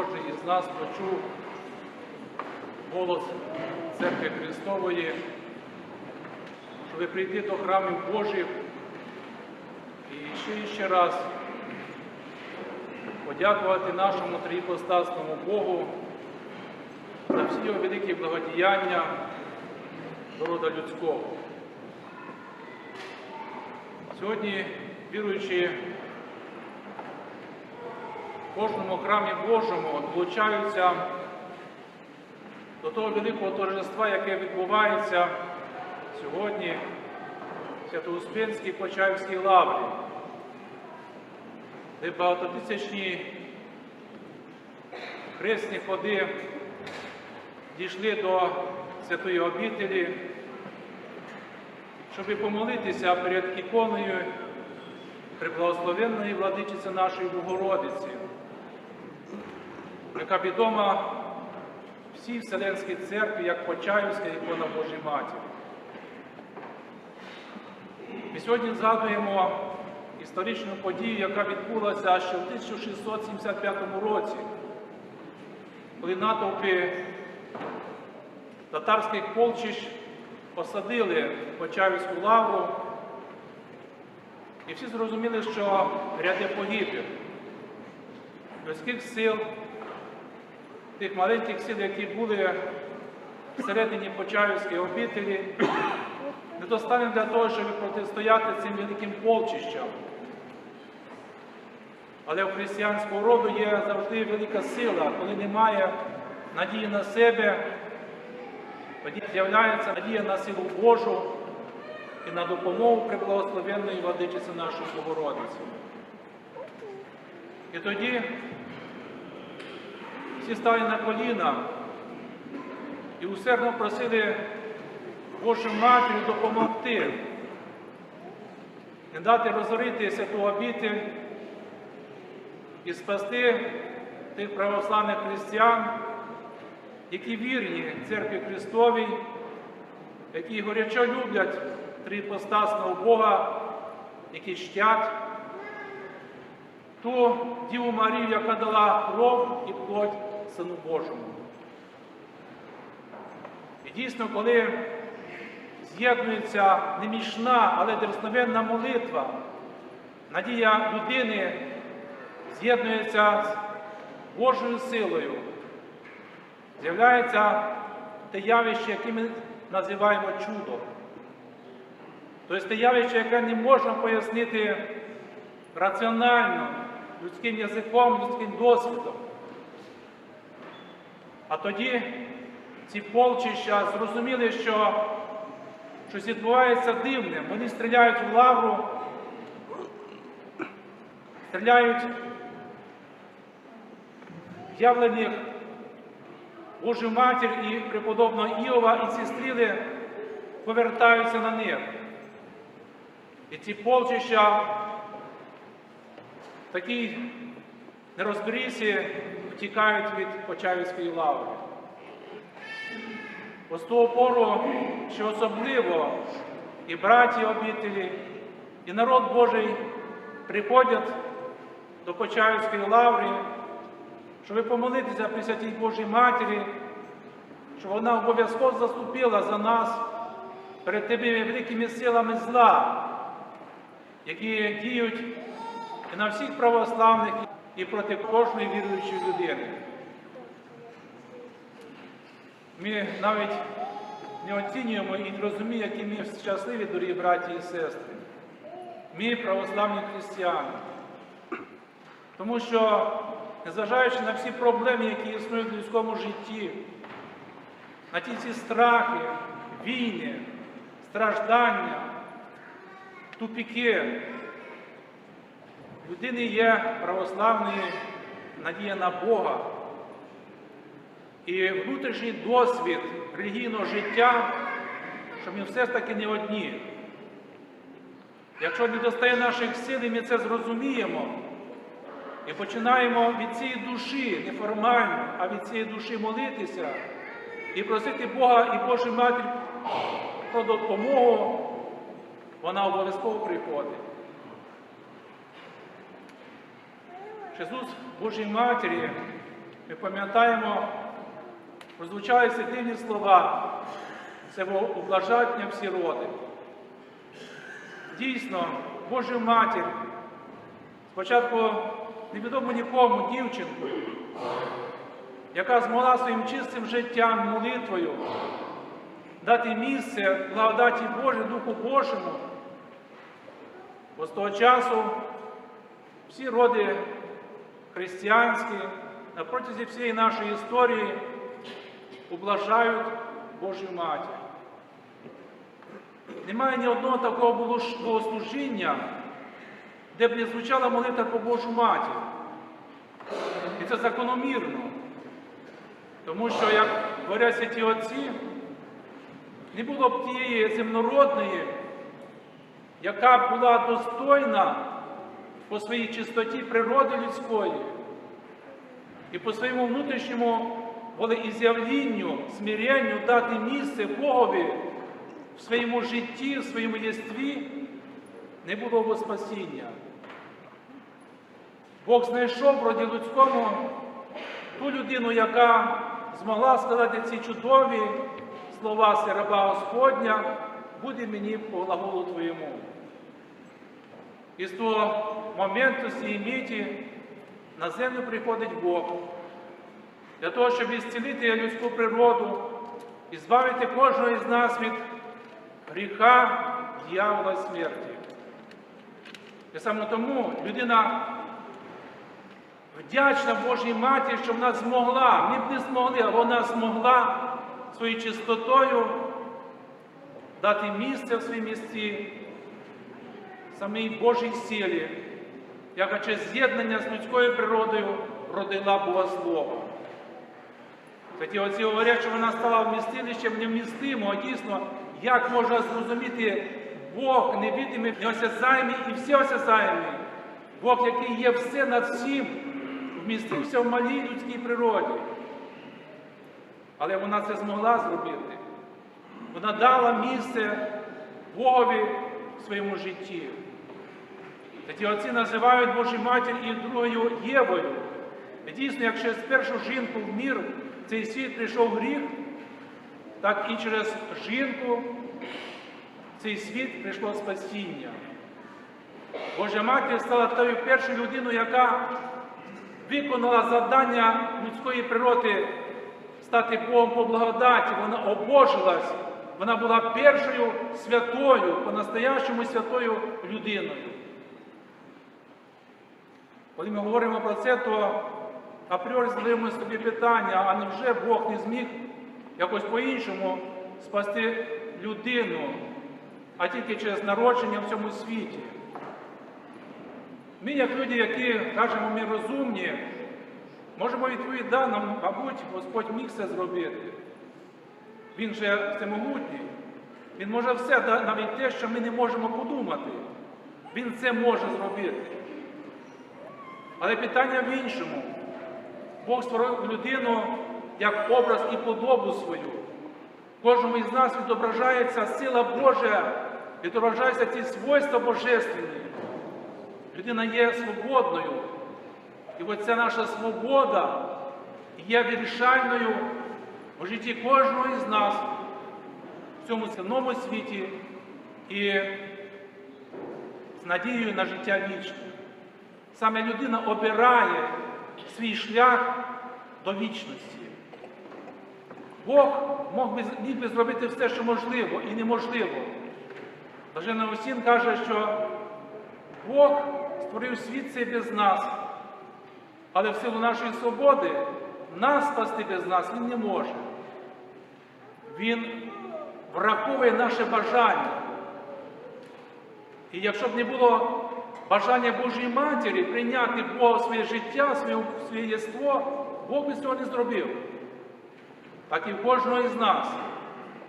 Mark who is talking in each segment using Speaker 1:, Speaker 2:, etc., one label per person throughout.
Speaker 1: кожен із нас почув голос Церкви Христової, щоб прийти до храмів Божих і ще і ще раз подякувати нашому триіпостасному Богу за всі його великі благодіяння до рода людського. Сьогодні, віруючи кожному храмі Божому, долучаються до того великого торжества, яке відбувається сьогодні в Свято-Успенській Почаївській лаврі, де багатотисячні хресні ходи дійшли до святої обітелі, щоб помолитися перед іконою приблагословенної владичиці нашої Богородиці, яка відома всій Вселенській церкві як Почаївська ікона Божої Матері. Ми сьогодні згадуємо історичну подію, яка відбулася ще в 1675 році, коли натовпи татарських полчищ посадили Почаївську лавру, і всі зрозуміли, що ряде погибів. Людських сил, тих маленьких сил, які були всередині Почаївської обителі, недостатньо для того, щоб протистояти цим великим полчищам. Але в християнського роду є завжди велика сила, коли немає надії на себе, тоді з'являється надія на силу Божу і на допомогу приблагословенної владичиці нашої Богородиці. І тоді всі стали на коліна і усердно просили Божу Матір допомогти, не дати розорити святу обитель і спасти тих православних християн, які вірні Церкві Христовій, які горячо люблять трипостасного Бога, які щать ту Діву Марію, яка дала кров і плоть Сину Божому. І дійсно, коли з'єднується немічна, але дерзновенна молитва, надія людини з'єднується з Божою силою, з'являється те явище, яке ми називаємо чудо. Тобто явище, яке не можна пояснити раціонально, людським язиком, людським досвідом. А тоді ці полчища зрозуміли, що щось відбувається дивним. Вони стріляють в лавру, стріляють явлених Божу матір і преподобного Іова, і ці стріли повертаються на них. І ці полчища такій нерозберісі втікають від Почаївської лаври. Ось того пору, що особливо і браті обителі, і народ Божий приходять до Почаївської лаври, щоб помолитися при Святій Божій Матері, щоб вона обов'язково заступила за нас перед тими великими силами зла, які діють і на всіх православних, і проти кожної віруючої людини. Ми навіть не оцінюємо і не розуміємо, які ми щасливі, дорогі браті і сестри. Ми православні християни. Тому що, незважаючи на всі проблеми, які існують в людському житті, на ті ці страхи, війни, страждання, тупіки, людини є православної надія на Бога. І внутрішній досвід релігійного життя, що ми все ж таки не одні. Якщо не достає наших сил, і ми це зрозуміємо і починаємо від цієї душі, не формально, а від цієї душі молитися і просити Бога і Божу Матір про допомогу, вона обов'язково приходить. Ісус Божій Матері Ми пам'ятаємо, прозвучали ці дивні слова, це було ублажання всі роди. Дійсно, Божу матір, спочатку невідомо нікому дівчинку, яка змогла своїм чистим життям, молитвою дати місце благодаті Божій, Духу Божому. Бо з того часу всі роди християнські на протязі всієї нашої історії ублажають Божу Матір. Немає ні одного такого богослужіння, де б не звучала молитва про Божу Матір. І це закономірно. Тому що, як говорять святі отці, не було б тієї земнородної, яка була достойна по своїй чистоті природи людської і по своєму внутрішньому волеіз'явлінню, смиренню дати місце Богові в своєму житті, в своєму єстві, не було б спасіння. Бог знайшов в роді людському ту людину, яка змогла сказати ці чудові слова «Си Господня, буде мені по глаголу Твоєму. І з того моменту, з цієї миті, на землю приходить Бог для того, щоб ісцілити людську природу і збавити кожного із нас від гріха, дьявола і смерті. І саме тому людина вдячна Божій Матері, що вона змогла, ми б не змогли, а вона змогла своєю чистотою дати місце в своїй місці самій Божій силі, яка через з'єднання з людською природою родила Бога Слова. Тоді оці говорять, що вона стала вмістилищем невмістимого, дійсно, як можна зрозуміти Бог невидимий, неосязаємий і всеосязаємий, Бог, який є все над всім, вмістився в малій людській природі. Але вона це змогла зробити. Вона дала місце Богові в своєму житті. Тоді отці називають Божу матір і другою Євою. І дійсно, як через першу жінку в мір в цей світ прийшов гріх, так і через жінку в цей світ прийшло спасіння. Божа матір стала тою першою людиною, яка виконала завдання людської природи стати Богом по благодаті. Вона обожилась. Вона була першою святою, по-настоящому святою людиною. Коли ми говоримо про це, то апріорі задаємо собі питання, а невже Бог не зміг якось по-іншому спасти людину, а тільки через народження в цьому світі? Ми, як люди, які кажемо, ми розумні, можемо відповісти, да, мабуть, Господь міг це зробити. Він же всемогутній. Він може все, навіть те, що ми не можемо подумати. Він це може зробити. Але питання в іншому. Бог створив людину як образ і подобу свою. Кожному із нас відображається сила Божа, відображаються ці свойства божественні. Людина є свободною. І оця наша свобода є вирішальною у житті кожного із нас в цьому земному світі і з надією на життя вічне. Саме людина обирає свій шлях до вічності. Бог мог би, міг би зробити все, що можливо і неможливо. Блаженний Осін каже, що Бог створив світ цей без нас, але в силу нашої свободи нас спасти без нас Він не може. Він враховує наше бажання. І якщо б не було бажання Божої Матері прийняти Бога в своє життя, своє, своє єство, Бог би цього не зробив. Так і в кожного із нас.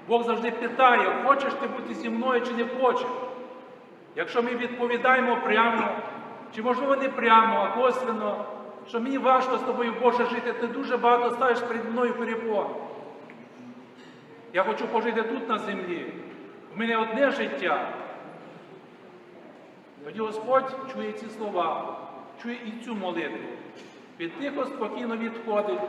Speaker 1: Бог завжди питає, хочеш ти бути зі мною чи не хочеш. Якщо ми відповідаємо прямо, чи можливо не прямо, а косвенно, що мені важко з тобою Боже жити, ти дуже багато ставиш перед мною перепон. Я хочу пожити тут на землі. В мене одне життя. Тоді Господь чує ці слова, чує і цю молитву. від тихо спокійно відходить.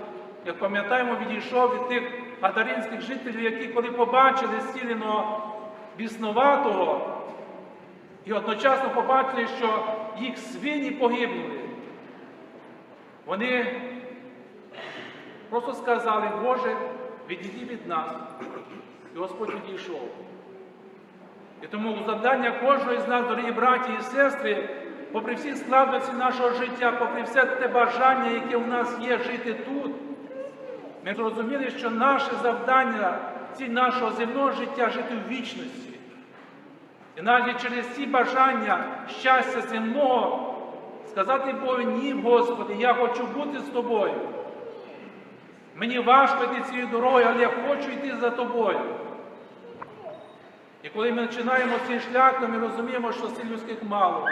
Speaker 1: Як пам'ятаємо, відійшов від тих гадаринських жителів, які коли побачили зціленого біснуватого, і одночасно побачили, що їх свині погибнули. Вони просто сказали, Боже, відійди від нас. І Господь відійшов. І тому завдання кожного з нас, дорогі браті і сестри, попри всі складності нашого життя, попри все те бажання, яке у нас є жити тут, ми зрозуміли, що наше завдання, ціль нашого земного життя жити в вічності. І навіть через ці бажання щастя земного сказати Богу, ні, Господи, я хочу бути з тобою. Мені важко йти цією дорогою, але я хочу йти за тобою. І коли ми починаємо цей шлях, то ми розуміємо, що сил людських мало.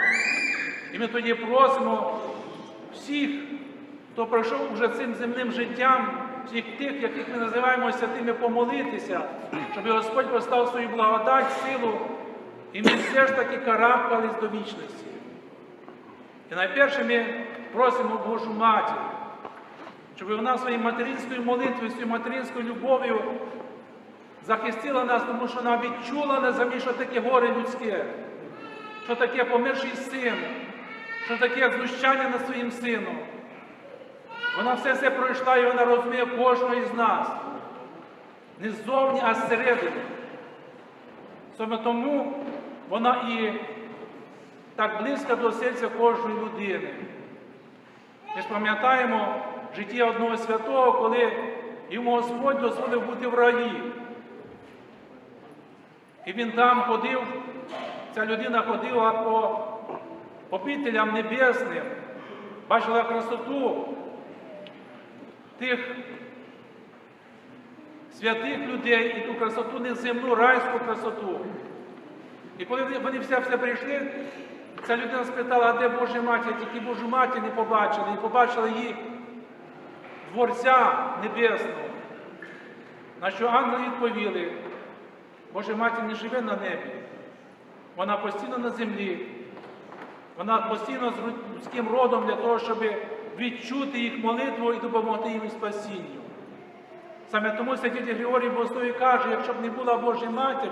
Speaker 1: І ми тоді просимо всіх, хто пройшов вже цим земним життям, всіх тих, яких ми називаємо святими, помолитися, щоб Господь постав свою благодать, силу, і ми все ж таки карабкались до вічності. І найперше ми просимо Божу Матір, щоб вона своєю материнською молитвою, своєю материнською любов'ю захистила нас, тому що вона відчула на землі, що таке горе людське, що таке померший син, що таке знущання над своїм сином. Вона все це пройшла і вона розуміє кожного із нас. Не ззовні, а зсередини. Саме тому вона і так близько до серця кожної людини. Ми ж пам'ятаємо життя одного святого, коли йому Господь дозволив бути в раї. І він там ходив, ця людина ходила по обителям небесним, бачила красоту тих святих людей і ту красоту неземну, райську красоту. І коли вони все все прийшли, ця людина спитала, а де Божа матір? Тільки Божу матір не побачили, і побачили її Творця Небесного. На що ангели відповіли, Божа матір не живе на небі, вона постійно на землі, вона постійно з людським родом для того, щоб відчути їх молитву і допомогти їм спасінню. Саме тому святитель Григорій Богослові каже, якщо б не була Божа матір,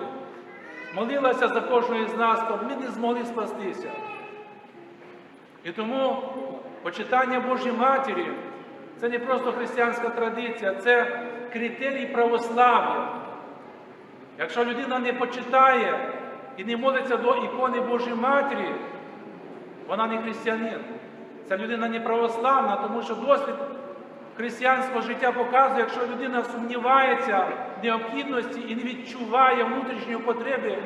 Speaker 1: молилася за кожного з нас, то б ми не змогли спастися. І тому почитання Божої Матері це не просто християнська традиція, це критерій православ'я. Якщо людина не почитає і не молиться до ікони Божої Матері, вона не християнин. Ця людина не православна, тому що досвід християнського життя показує, якщо людина сумнівається в необхідності і не відчуває внутрішньої потреби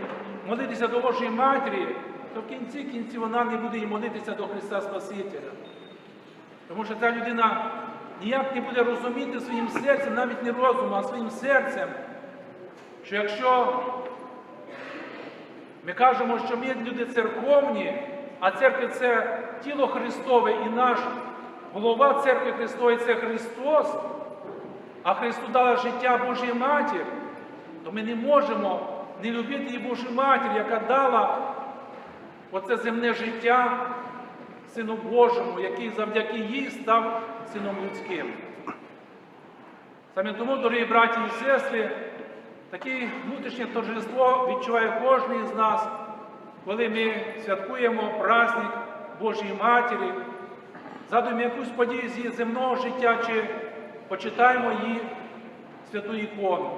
Speaker 1: молитися до Божої Матері, то в кінці кінці вона не буде і молитися до Христа Спасителя. Тому що ця людина ніяк не буде розуміти своїм серцем, навіть не розумом, а своїм серцем, що якщо ми кажемо, що ми люди церковні, а церква це тіло Христове і наш голова церкви Христової це Христос, а Христу дала життя Божій Матір, то ми не можемо не любити і Божу Матір, яка дала оце земне життя Сину Божому, який завдяки їй став сином людським. Саме тому, дорогі браті і сестри, таке внутрішнє торжество відчуває кожен з нас, коли ми святкуємо праздник Божої Матері, згадуємо якусь подію з її земного життя чи почитаємо її святу ікону.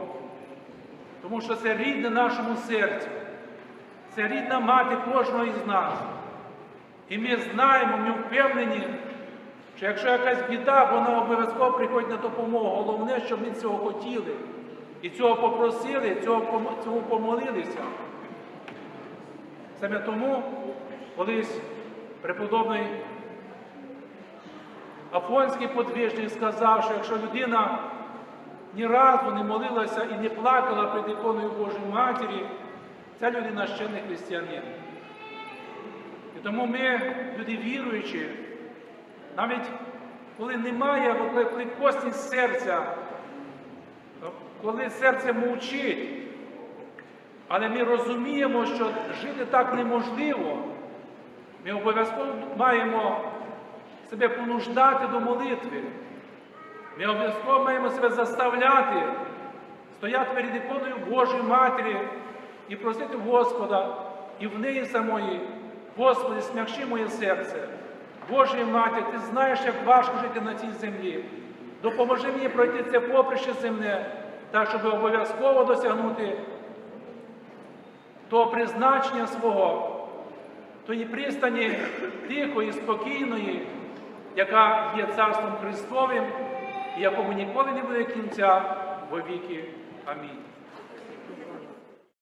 Speaker 1: Тому що це рідне нашому серцю, це рідна мати кожного із нас. І ми знаємо, ми впевнені, що якщо якась біда, вона обов'язково приходить на допомогу. Головне, щоб ми цього хотіли. І цього попросили, цього, цього помолилися. Саме тому колись преподобний Афонський подвижник сказав, що якщо людина ні разу не молилася і не плакала перед іконою Божої Матері, ця людина ще не християнин. Тому ми, люди віруючі, навіть коли немає, коли- косність серця, коли серце мовчить, але ми розуміємо, що жити так неможливо, ми обов'язково маємо себе понуждати до молитви. Ми обов'язково маємо себе заставляти стояти перед іконою Божої Матері і просити Господа і в неї самої, Господи, смягчи моє серце. Божої Матір, ти знаєш, як важко жити на цій землі. Допоможи мені пройти це поприще земне, так, щоб обов'язково досягнути того призначення свого, тої пристані тихої, спокійної, яка є Царством Христовим, якому ніколи не буде кінця во віки. Амінь.